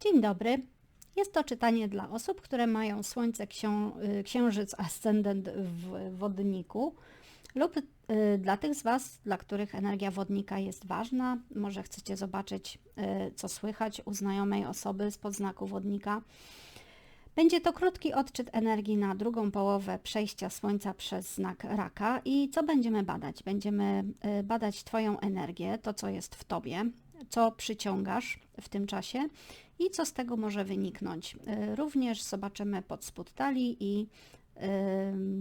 Dzień dobry. Jest to czytanie dla osób, które mają Słońce, ksią, y, Księżyc, Ascendent w wodniku lub y, dla tych z Was, dla których energia wodnika jest ważna. Może chcecie zobaczyć, y, co słychać u znajomej osoby z podznaku wodnika. Będzie to krótki odczyt energii na drugą połowę przejścia Słońca przez znak Raka. I co będziemy badać? Będziemy badać Twoją energię, to co jest w Tobie, co przyciągasz w tym czasie i co z tego może wyniknąć. Y, również zobaczymy pod spód talii i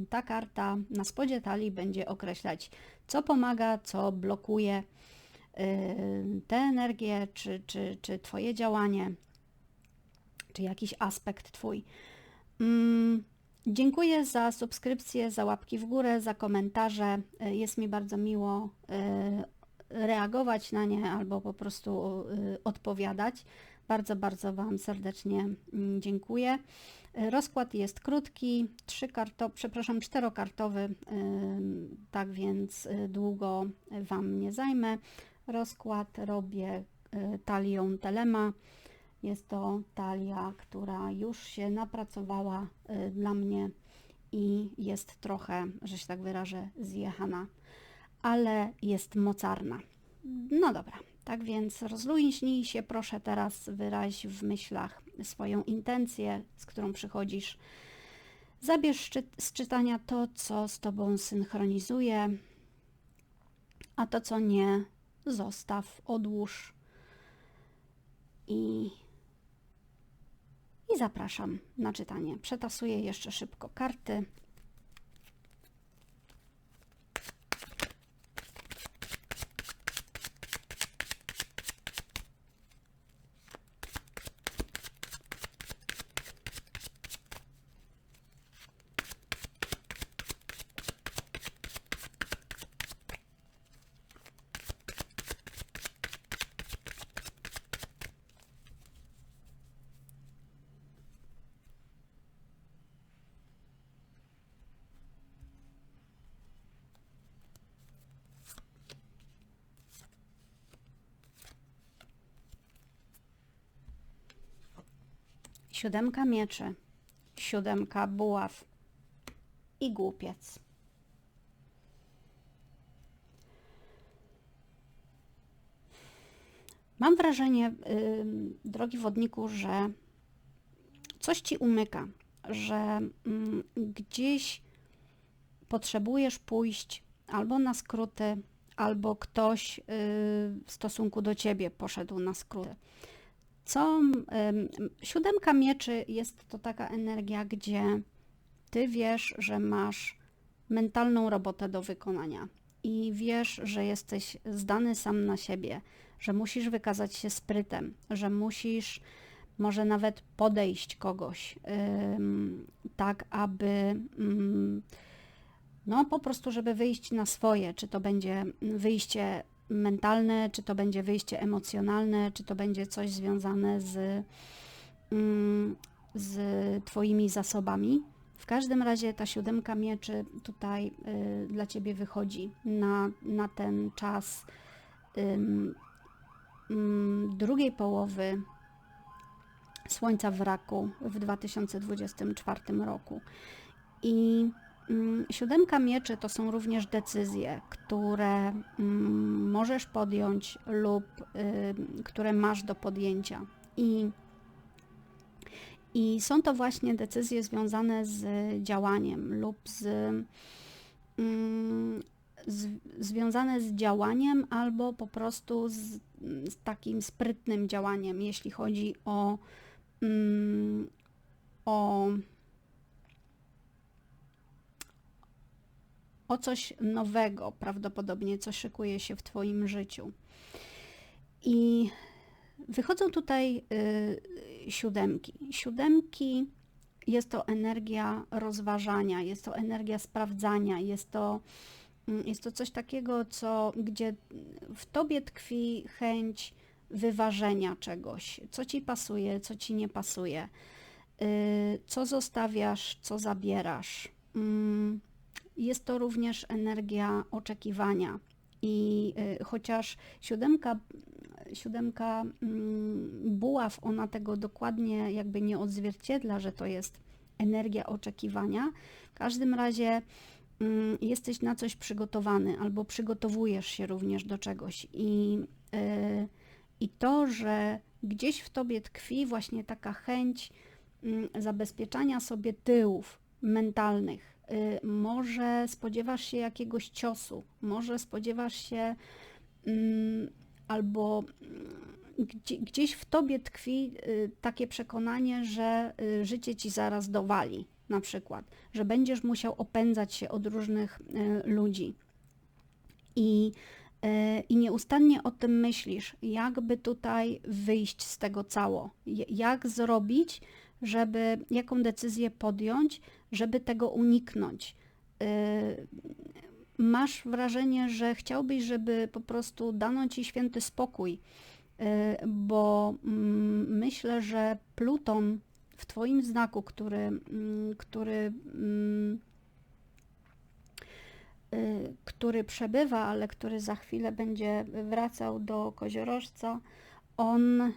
ta karta na spodzie talii będzie określać, co pomaga, co blokuje tę energię, czy, czy, czy Twoje działanie, czy jakiś aspekt Twój. Mm, dziękuję za subskrypcję, za łapki w górę, za komentarze. Y, jest mi bardzo miło y, reagować na nie albo po prostu odpowiadać. Bardzo, bardzo Wam serdecznie mm, dziękuję. Rozkład jest krótki, trzy karto, przepraszam, czterokartowy, tak więc y, długo Wam nie zajmę. Rozkład robię talią Telema. Jest to talia, która już się napracowała dla mnie i jest trochę, że się tak wyrażę, zjechana, ale jest mocarna. No dobra, tak więc rozluźnij się, proszę teraz wyraź w myślach swoją intencję, z którą przychodzisz. Zabierz z czytania to, co z Tobą synchronizuje, a to, co nie, zostaw, odłóż i, i zapraszam na czytanie. Przetasuję jeszcze szybko karty. Siódemka mieczy, siódemka buław i głupiec. Mam wrażenie, yy, drogi wodniku, że coś ci umyka, że yy, gdzieś potrzebujesz pójść albo na skróty, albo ktoś yy, w stosunku do ciebie poszedł na skróty. Co siódemka mieczy jest to taka energia, gdzie ty wiesz, że masz mentalną robotę do wykonania i wiesz, że jesteś zdany sam na siebie, że musisz wykazać się sprytem, że musisz może nawet podejść kogoś, tak aby no po prostu, żeby wyjść na swoje, czy to będzie wyjście mentalne, czy to będzie wyjście emocjonalne, czy to będzie coś związane z, mm, z Twoimi zasobami. W każdym razie ta siódemka mieczy tutaj y, dla Ciebie wychodzi na, na ten czas drugiej połowy Słońca w Raku w 2024 roku. I siódemka mieczy to są również decyzje, które mm, możesz podjąć lub y, które masz do podjęcia. I, I są to właśnie decyzje związane z działaniem lub z, mm, z związane z działaniem albo po prostu z, z takim sprytnym działaniem, jeśli chodzi o, o o coś nowego, prawdopodobnie co szykuje się w Twoim życiu. I wychodzą tutaj y, siódemki. Siódemki jest to energia rozważania, jest to energia sprawdzania, jest to, mm, jest to coś takiego, co, gdzie w Tobie tkwi chęć wyważenia czegoś, co Ci pasuje, co Ci nie pasuje, y, co zostawiasz, co zabierasz. Mm, jest to również energia oczekiwania. I y, chociaż siódemka siódemka mm, buław, ona tego dokładnie jakby nie odzwierciedla, że to jest energia oczekiwania. W każdym razie mm, jesteś na coś przygotowany albo przygotowujesz się również do czegoś i, yy, i to, że gdzieś w tobie tkwi właśnie taka chęć yy, zabezpieczania sobie tyłów mentalnych, może spodziewasz się jakiegoś ciosu, może spodziewasz się mm, albo gdzieś w tobie tkwi y, takie przekonanie, że y, życie ci zaraz dowali, na przykład, że będziesz musiał opędzać się od różnych y, ludzi. I, i nieustannie o tym myślisz, jakby tutaj wyjść z tego cało, jak zrobić, żeby, jaką decyzję podjąć, żeby tego uniknąć. Masz wrażenie, że chciałbyś, żeby po prostu dano ci święty spokój, y, bo mm, myślę, że Pluton w Twoim znaku, który, mm, który, mm, y, który przebywa, ale który za chwilę będzie wracał do koziorożca, on, y,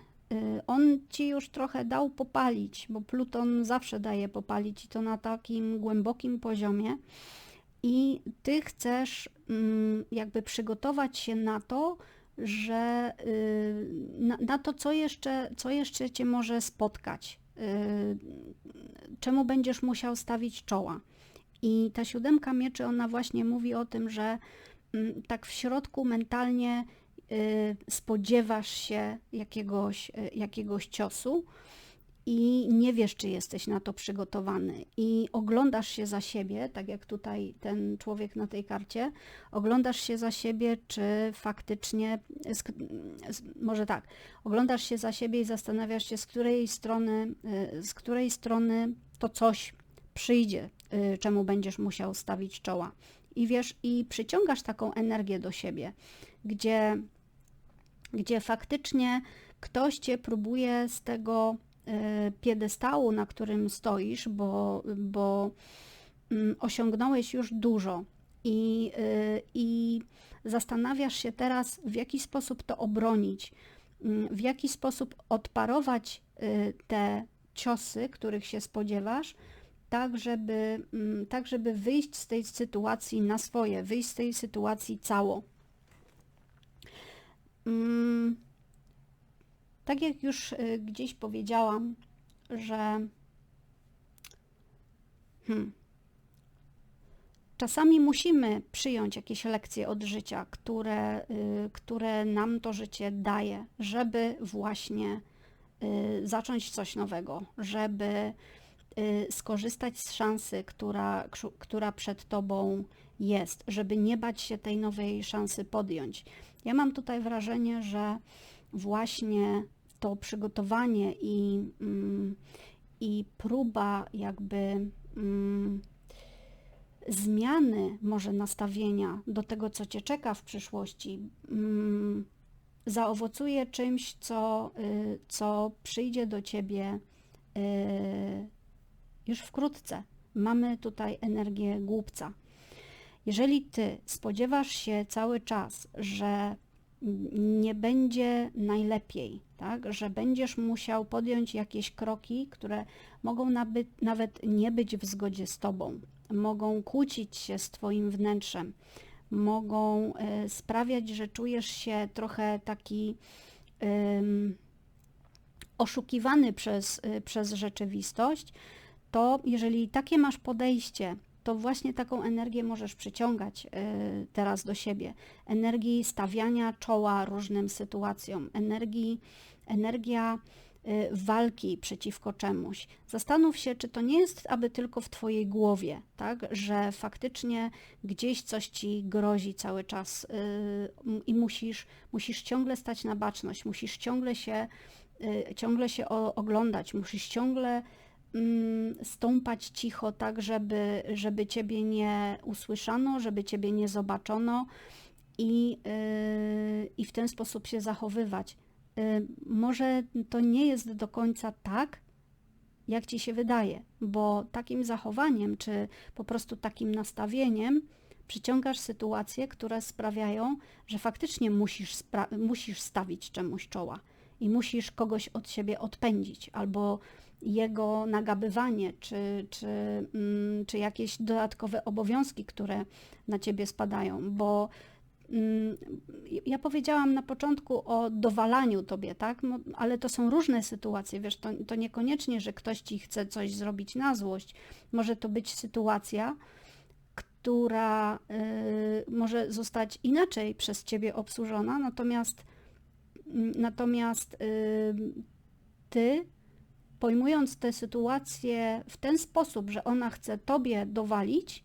on ci już trochę dał popalić, bo Pluton zawsze daje popalić i to na takim głębokim poziomie i ty chcesz mm, jakby przygotować się na to, że y, na, na to, co jeszcze, co jeszcze cię może spotkać, y, czemu będziesz musiał stawić czoła. I ta siódemka mieczy, ona właśnie mówi o tym, że mm, tak w środku mentalnie y, spodziewasz się jakiegoś, jakiegoś ciosu, i nie wiesz, czy jesteś na to przygotowany. I oglądasz się za siebie, tak jak tutaj ten człowiek na tej karcie, oglądasz się za siebie, czy faktycznie, może tak, oglądasz się za siebie i zastanawiasz się, z której strony, y, z której strony to coś przyjdzie, y, czemu będziesz musiał stawić czoła. I wiesz, i przyciągasz taką energię do siebie, gdzie, gdzie faktycznie ktoś cię próbuje z tego E, piedestału, na którym stoisz, bo, bo mm, osiągnąłeś już dużo i, e, i zastanawiasz się teraz, w jaki sposób to obronić, mm, w jaki sposób odparować e, te ciosy, których się spodziewasz, tak żeby, mm, tak żeby wyjść z tej sytuacji na swoje, wyjść z tej sytuacji cało. Tak jak już y, gdzieś powiedziałam, że hmm, czasami musimy przyjąć jakieś lekcje od życia, które, y, które nam to życie daje, żeby właśnie y, zacząć coś nowego, żeby skorzystać z szansy, która, która przed Tobą jest, żeby nie bać się tej nowej szansy podjąć. Ja mam tutaj wrażenie, że właśnie to przygotowanie i, mm, i próba jakby mm, zmiany może nastawienia do tego, co Cię czeka w przyszłości, mm, zaowocuje czymś, co, y, co przyjdzie do Ciebie y, już wkrótce. Mamy tutaj energię głupca. Jeżeli Ty spodziewasz się cały czas, że nie będzie najlepiej, tak? że będziesz musiał podjąć jakieś kroki, które mogą nawet nie być w zgodzie z Tobą, mogą kłócić się z Twoim wnętrzem, mogą y, sprawiać, że czujesz się trochę taki y, oszukiwany przez, y, przez rzeczywistość, to jeżeli takie masz podejście to właśnie taką energię możesz przyciągać y, teraz do siebie. Energii stawiania czoła różnym sytuacjom, energii, energia y, walki przeciwko czemuś. Zastanów się, czy to nie jest aby tylko w Twojej głowie, tak, że faktycznie gdzieś coś Ci grozi cały czas y, i musisz, musisz ciągle stać na baczność, musisz ciągle się, ciągle się oglądać, musisz ciągle stąpać cicho, tak żeby, żeby Ciebie nie usłyszano, żeby Ciebie nie zobaczono i, yy, i w ten sposób się zachowywać. Yy, może to nie jest do końca tak, jak Ci się wydaje, bo takim zachowaniem, czy po prostu takim nastawieniem Przyciągasz sytuacje, które sprawiają, że faktycznie musisz, musisz stawić czemuś czoła i musisz kogoś od siebie odpędzić, albo jego nagabywanie, czy, czy, mm, czy jakieś dodatkowe obowiązki, które na ciebie spadają, bo mm, ja powiedziałam na początku o dowalaniu tobie, tak? No, ale to są różne sytuacje, wiesz, to, to niekoniecznie, że ktoś ci chce coś zrobić na złość. Może to być sytuacja, która y, może zostać inaczej przez ciebie obsłużona, natomiast, mm, natomiast y, ty pojmując tę sytuację w ten sposób, że ona chce tobie dowalić,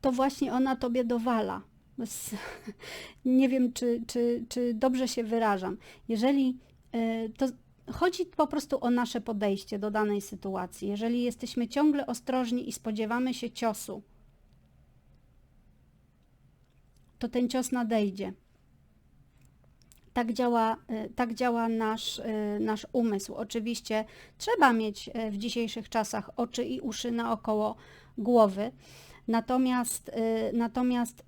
to właśnie ona tobie dowala. Nie wiem, czy, czy, czy dobrze się wyrażam. Jeżeli y, to chodzi po prostu o nasze podejście do danej sytuacji. Jeżeli jesteśmy ciągle ostrożni i spodziewamy się ciosu, to ten cios nadejdzie. Tak działa, y, tak działa nasz, y, nasz umysł. Oczywiście trzeba mieć y, w dzisiejszych czasach oczy i uszy naokoło głowy, Natomiast, natomiast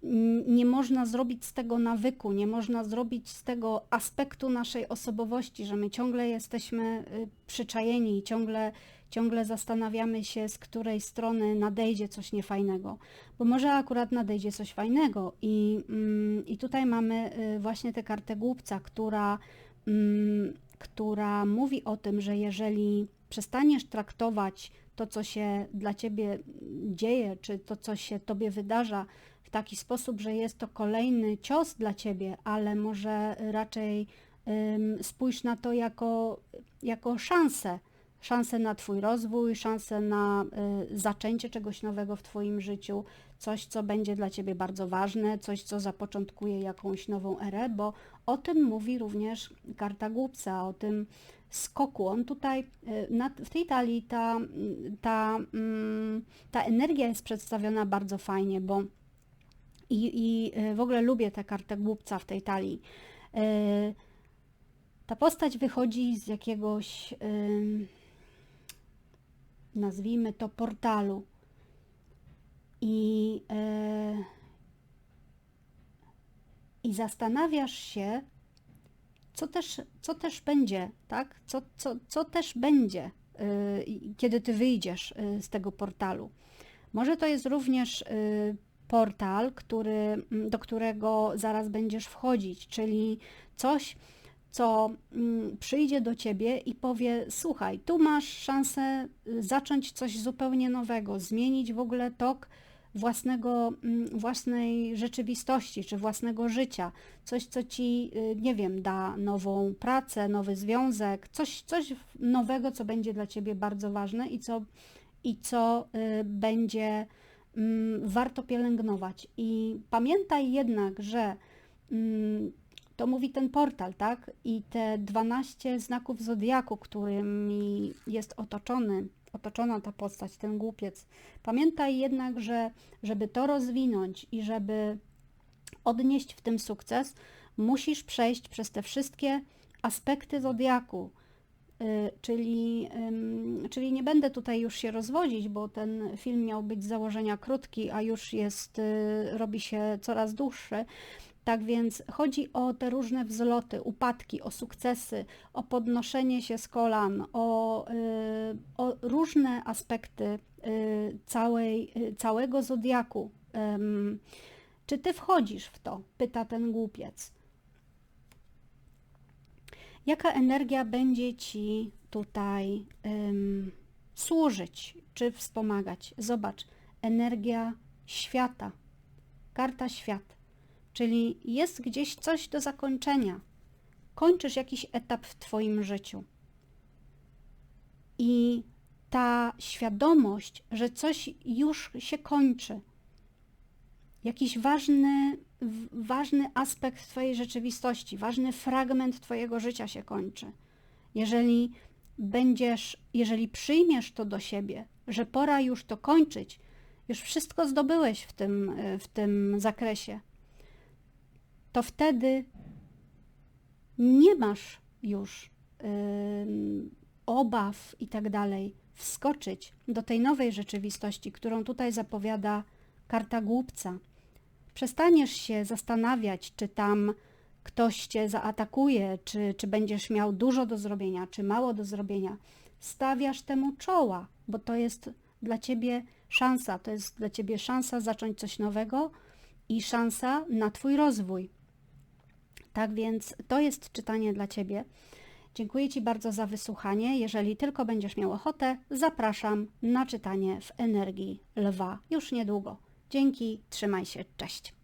nie można zrobić z tego nawyku, nie można zrobić z tego aspektu naszej osobowości, że my ciągle jesteśmy przyczajeni i ciągle ciągle zastanawiamy się, z której strony nadejdzie coś niefajnego, bo może akurat nadejdzie coś fajnego i, mm, i tutaj mamy y, właśnie tę kartę głupca, która, mm, która mówi o tym, że jeżeli przestaniesz traktować to, co się dla ciebie dzieje, czy to, co się tobie wydarza w taki sposób, że jest to kolejny cios dla ciebie, ale może raczej spójrz na to jako, jako szansę, szansę na Twój rozwój, szansę na y, zaczęcie czegoś nowego w Twoim życiu, coś, co będzie dla Ciebie bardzo ważne, coś, co zapoczątkuje jakąś nową erę, bo o tym mówi również karta głupca, o tym skoku. On tutaj, y, na, w tej talii ta, ta, mm, ta energia jest przedstawiona bardzo fajnie, bo i, i y, w ogóle lubię tę kartę głupca w tej talii. Ta postać wychodzi z jakiegoś nazwijmy to portalu. I, e, i zastanawiasz się, co też, co też będzie, tak? Co, co, co też będzie, e, kiedy ty wyjdziesz e, z tego portalu. Może to jest również portal, który, do którego zaraz będziesz wchodzić, czyli coś, co mm, przyjdzie do ciebie i powie: Słuchaj, tu masz szansę y, zacząć coś zupełnie nowego, zmienić w ogóle tok własnego, mm, własnej rzeczywistości czy własnego życia. Coś, co ci, y, nie wiem, da nową pracę, nowy związek, coś, coś nowego, co będzie dla ciebie bardzo ważne i co, i co y, będzie mm, warto pielęgnować. I pamiętaj jednak, że to mówi ten portal, tak? I te 12 znaków zodiaku, którymi jest otoczony, otoczona ta postać, ten głupiec. Pamiętaj jednak, że żeby to rozwinąć i żeby odnieść w tym sukces, musisz przejść przez te wszystkie aspekty zodiaku. Yy, czyli, czyli nie będę tutaj już się rozwodzić, bo ten film miał być z założenia krótki, a już jest, yy, robi się coraz dłuższy. Tak więc chodzi o te różne wzloty, upadki, o sukcesy, o podnoszenie się z kolan, o, y, o różne aspekty y, całej, y, całego zodiaku. Czy ty wchodzisz w to? Pyta ten głupiec. Jaka energia będzie ci tutaj um, służyć, czy wspomagać? Zobacz, energia świata, karta świat Czyli jest gdzieś coś do zakończenia. Kończysz jakiś etap w Twoim życiu. I ta świadomość, że coś już się kończy, jakiś ważny, ważny aspekt Twojej rzeczywistości, ważny fragment Twojego życia się kończy. Jeżeli będziesz, jeżeli przyjmiesz to do siebie, że pora już to kończyć, już wszystko zdobyłeś w tym, w tym zakresie, to wtedy nie masz już yy, obaw i tak dalej. wskoczyć do tej nowej rzeczywistości, którą tutaj zapowiada karta głupca. Przestaniesz się zastanawiać, czy tam ktoś cię zaatakuje, czy, czy będziesz miał dużo do zrobienia, czy mało do zrobienia. Stawiasz temu czoła, bo to jest dla ciebie szansa, to jest dla ciebie szansa zacząć coś nowego i szansa na twój rozwój. Tak więc to jest czytanie dla ciebie. Dziękuję Ci bardzo za wysłuchanie. Jeżeli tylko będziesz miał ochotę, zapraszam na czytanie w energii lwa już niedługo. Dzięki, trzymaj się, cześć.